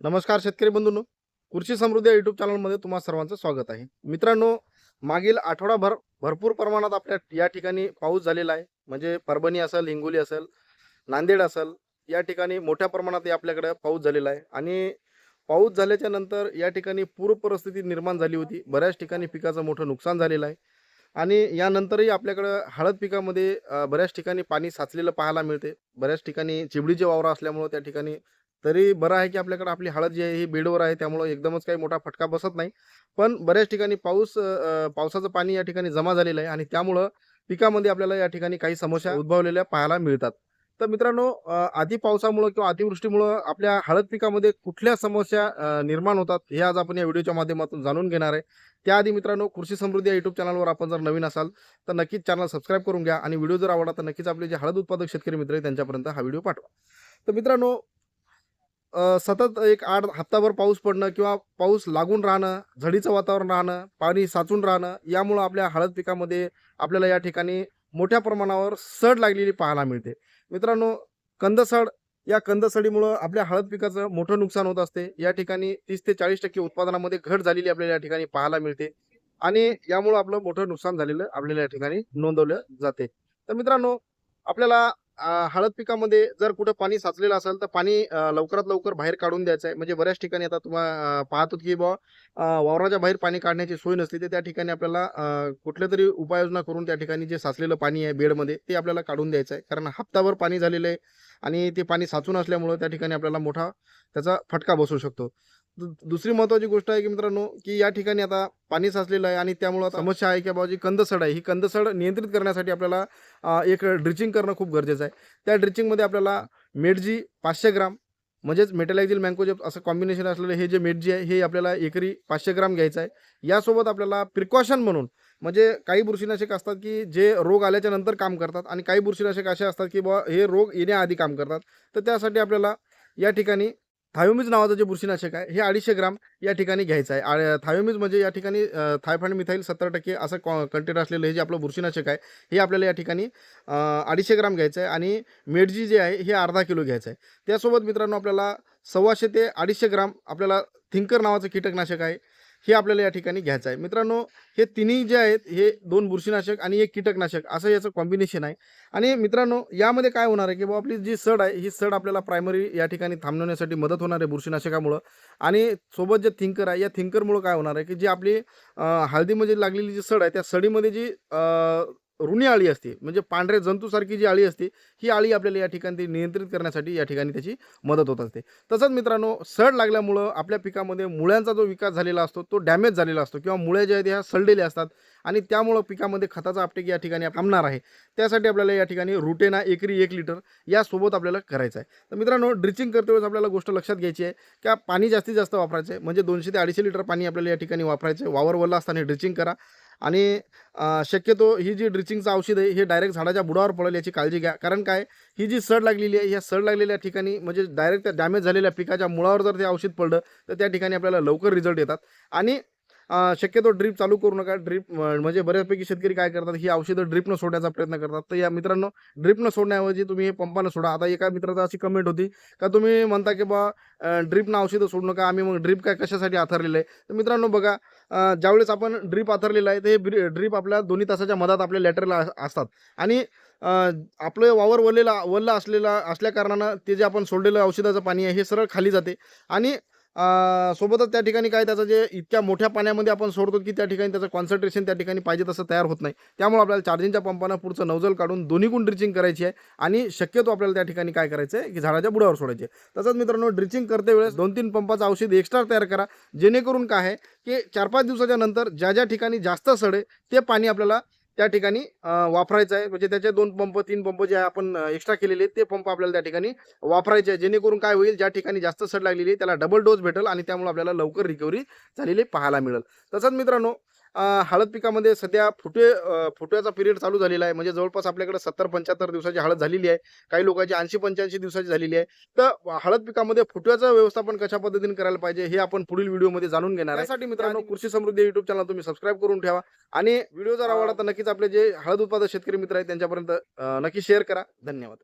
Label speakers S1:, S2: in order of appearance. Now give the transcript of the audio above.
S1: नमस्कार शेतकरी बंधूंनो. कृषी समृद्धी यूट्यूब युट्यूब चॅनलमध्ये तुम्हा सर्वांचं स्वागत आहे. मित्रांनो मागील आठवडाभर भरपूर प्रमाणात आपल्या या ठिकाणी पाऊस झालेला आहे. म्हणजे परभणी असेल हिंगोली असेल नांदेड असेल या ठिकाणी मोठ्या प्रमाणात आपल्याकडे पाऊस झालेला आहे. आणि पाऊस झाल्याच्यानंतर या ठिकाणी पूर परिस्थिती निर्माण झाली होती. बऱ्याच ठिकाणी पिकाचं मोठं नुकसान झालेलं आहे. आणि यानंतरही आपल्याकडं हळद पिकामध्ये बऱ्याच ठिकाणी पाणी साचलेलं पाहायला मिळते. बऱ्याच ठिकाणी चिबडीचे वावरं असल्यामुळं त्या ठिकाणी तरी बरं आहे की आपल्याकडे आपली हळद जी आहे ही बेडवर आहे त्यामुळं एकदमच काही मोठा फटका बसत नाही. पण बऱ्याच ठिकाणी पाऊस पावसाचं पाणी या ठिकाणी जमा झालेलं आहे आणि त्यामुळं पिकामध्ये आपल्याला या ठिकाणी काही समस्या उद्भवलेल्या पाहायला मिळतात. तर मित्रांनो आधी अति पावसामुळं किंवा अतिवृष्टीमुळं आपल्या हळद पिकामध्ये कुठल्या समस्या निर्माण होतात हे आज आपण या व्हिडिओच्या माध्यमातून जाणून घेणार आहे. त्याआधी मित्रांनो कृषी समृद्धी या युट्यूब चॅनलवर आपण जर नवीन असाल तर नक्कीच चॅनल सबस्क्राईब करून घ्या आणि व्हिडिओ जर आवडला तर नक्कीच आपले जे हळद उत्पादक शेतकरी मित्र आहेत त्यांच्यापर्यंत हा व्हिडिओ पाठवा. तर मित्रांनो सतत एक आठ हप्ताभर पाऊस पडणं किंवा पाऊस लागून राहणं झडीचं वातावरण राहणं पाणी साचून राहणं यामुळं आपल्या हळद पिकामध्ये आपल्याला या ठिकाणी मोठ्या प्रमाणावर सड लागलेली पाहायला मिळते. मित्रांनो कंदसड या कंदसडीमुळं आपल्या हळद पिकाचं मोठं नुकसान होत असते. या ठिकाणी तीस ते चाळीस टक्के उत्पादनामध्ये घट झालेली आपल्याला या ठिकाणी पाहायला मिळते आणि यामुळं आपलं मोठं नुकसान झालेलं आपल्याला या ठिकाणी नोंदवलं जाते. तर मित्रांनो आपल्याला हळद पिकामध्ये जर कुठं पाणी साचलेलं असेल तर पाणी लवकरात लवकर बाहेर काढून द्यायचं आहे म्हणजे बऱ्याच ठिकाणी आता तुम्हाला पाहतो की बुवा वावराच्या बाहेर पाणी काढण्याची सोय नसली तर त्या ठिकाणी आपल्याला कुठल्या तरी उपाययोजना करून त्या ठिकाणी जे साचलेलं पाणी आहे बेडमध्ये ते आपल्याला काढून द्यायचं आहे कारण हप्ताभर पाणी झालेलं आहे आणि ते पाणी साचून असल्यामुळं त्या ठिकाणी आपल्याला मोठा त्याचा फटका बसू शकतो. दुसरी महत्त्वाची गोष्ट आहे की मित्रांनो की या ठिकाणी आता पाणी साचलेलं आहे आणि त्यामुळं आता समस्या आहे की बाबाजी कंदसड आहे. ही कंदसड नियंत्रित करण्यासाठी आपल्याला एक ड्रिचिंग करणं खूप गरजेचं आहे. त्या ड्रिचिंगमध्ये आपल्याला मेडजी पाचशे ग्राम म्हणजेच मेटलायझिल मँकोजेप असं कॉम्बिनेशन असलेलं हे जे मेडजी आहे हे आपल्याला एकरी पाचशे ग्राम घ्यायचं आहे. यासोबत आपल्याला प्रिकॉशन म्हणून म्हणजे काही बुरशीनाशक असतात की जे रोग आल्याच्यानंतर काम करतात आणि काही बुरशीनाशक असे असतात की बुवा हे रोग येण्याआधी काम करतात. तर त्यासाठी आपल्याला या ठिकाणी थायोमिज नावाचं जे बुरशीनाशक आहे हे अडीचशे ग्राम या ठिकाणी घ्यायचं आहे. आणि थायोमिज म्हणजे या ठिकाणी थायफाईड मिथाईल सत्तर टक्के असं कॉ कंटेंट असलेलं हे जे आपलं बुरशीनाशक आहे हे आपल्याला या ठिकाणी अडीचशे ग्राम घ्यायचं आहे. आणि मेडजी जे आहे हे अर्धा किलो घ्यायचं आहे. त्यासोबत मित्रांनो आपल्याला सव्वाशे ते अडीचशे ग्राम आपल्याला थिंकर नावाचं कीटकनाशक आहे. हे आपल्याला या ठिकाणी घ्यायचं आहे. मित्रांनो हे तिन्ही जे आहेत हे दोन बुरशीनाशक आणि एक कीटकनाशक असं याचं कॉम्बिनेशन आहे. आणि मित्रांनो यामध्ये काय होणार आहे की बाबा आपली जी सड आहे ही सड आपल्याला प्रायमरी या ठिकाणी थांबवण्यासाठी मदत होणार आहे बुरशीनाशकामुळं. आणि सोबत जे थिंकर आहे या थिंकरमुळं काय होणार आहे की जी आपली हळदीमध्ये लागलेली जी सड आहे त्या सडीमध्ये जी रुणी आळी असते. म्हणजे पांढरे जंतूसारखी जी आळी असते ही आळी आपल्याला या ठिकाणी नियंत्रित करण्यासाठी या ठिकाणी त्याची मदत होत असते. तसंच मित्रांनो सड लागल्यामुळं आपल्या पिकामध्ये मुळ्यांचा जो विकास झालेला असतो तो डॅमेज झालेला असतो किंवा मुळ्या ज्या आहेत ह्या सडलेल्या असतात आणि त्यामुळं पिकामध्ये खताचा आपटेक या ठिकाणी थांबणार आहे. त्यासाठी आपल्याला या ठिकाणी रुटेना एकरी एक लिटर यासोबत आपल्याला करायचं आहे. तर मित्रांनो ड्रिचिंग करते वेळेस आपल्याला गोष्ट लक्षात घ्यायची आहे का पाणी जास्तीत जास्त वापरायचं आहे. म्हणजे दोनशे ते अडीचशे लिटर पाणी आपल्याला या ठिकाणी वापरायचं आहे. वावर वल्ला असताना ड्रिचिंग करा. आणि शक्यतो ही जी ड्रिचिंगचं औषध आहे हे डायरेक्ट झाडाच्या बुडावर पडेल याची काळजी घ्या. कारण काय? ही जी सड लागलेली आहे ह्या सड लागलेल्या ठिकाणी म्हणजे डायरेक्ट त्या डॅमेज झालेल्या पिकाच्या मुळावर जर ते औषध पडलं तर त्या ठिकाणी आपल्याला लवकर रिझल्ट येतात. आणि शक्यतो ड्रीप चालू करू नका. ड्रीप म्हणजे बऱ्याचपैकी शेतकरी काय करतात ही औषधं ड्रीपनं सोडण्याचा प्रयत्न करतात. तर या मित्रांनो ड्रीपनं सोडण्याऐवजी तुम्ही हे पंपानं सोडा. आता एका मित्राचा अशी कमेंट होती का तुम्ही म्हणता की बा ड्रीपनं औषधं सोडू नका आम्ही मग ड्रीप काय कशासाठी आथरलेलं आहे? तर मित्रांनो बघा ज्यावेळेस आपण ड्रीप आथरलेलं आहे ते हे ड्रीप आपल्या दोन्ही तासाच्या मधात आपल्या लॅटरला असतात. आणि आपलं वावर वललेला वल्ला असलेला असल्या कारणानं ते जे आपण सोडलेलं औषधाचं पाणी आहे हे सरळ खाली जाते. आणि सोबतच त्या ठिकाणी काय त्याचं जे इतक्या मोठ्या पाण्यामध्ये आपण सोडतो की त्या ठिकाणी त्याचं कॉन्सन्ट्रेशन त्या ठिकाणी पाहिजे तसं तयार होत नाही. त्यामुळे आपल्याला चार्जिंगच्या पंपानं पुढचं नवजल काढून दोन्ही गुण ड्रिचिंग करायची आहे. आणि शक्यतो आपल्याला त्या ठिकाणी काय करायचं आहे की झाडाच्या बुडावर सोडायचे तसंच मित्रांनो ड्रिचिंग करते वेळेस दोन तीन पंपाचं औषध एक्स्ट्रा तयार करा. जेणेकरून काय आहे की चार पाच दिवसाच्या नंतर ज्या ज्या ठिकाणी जास्त सडे ते पाणी आपल्याला त्या ठिकाणी वापरायचं आहे. म्हणजे त्याचे दोन पंप तीन पंप जे आपण एक्स्ट्रा केलेले आहेत, ते पंप आपल्याला त्या ठिकाणी वापरायचे आहे जेणेकरून काय होईल ज्या ठिकाणी जास्त सड लागलेली त्याला डबल डोस भेटेल आणि त्यामुळे आपल्याला लवकर रिकव्हरी झालेली पाहायला मिळेल. तसंच मित्रांनो हळद पिकामध्ये सध्या फुटे अं, फुटव्याचा पिरियड चालू झालेला आहे. म्हणजे जवळपास आपल्याकडे सत्तर पंच्याहत्तर दिवसाची हळद झालेली आहे. काही लोकांची ऐंशी पंच्याऐंशी दिवसाची झालेली आहे. तर हळद पिकामध्ये फुटव्याचं व्यवस्थापन कशा पद्धतीने करायला पाहिजे हे आपण पुढील व्हिडिओमध्ये जाणून घेणार आहे. त्यासाठी मित्रांनो कृषी समृद्धी युट्यूब चॅनल तुम्ही सबस्क्राईब करून ठेवा. आणि व्हिडिओ जर आवडला तर नक्कीच आपले जे हळद उत्पादक शेतकरी मित्र आहेत त्यांच्यापर्यंत नक्की शेअर करा. धन्यवाद.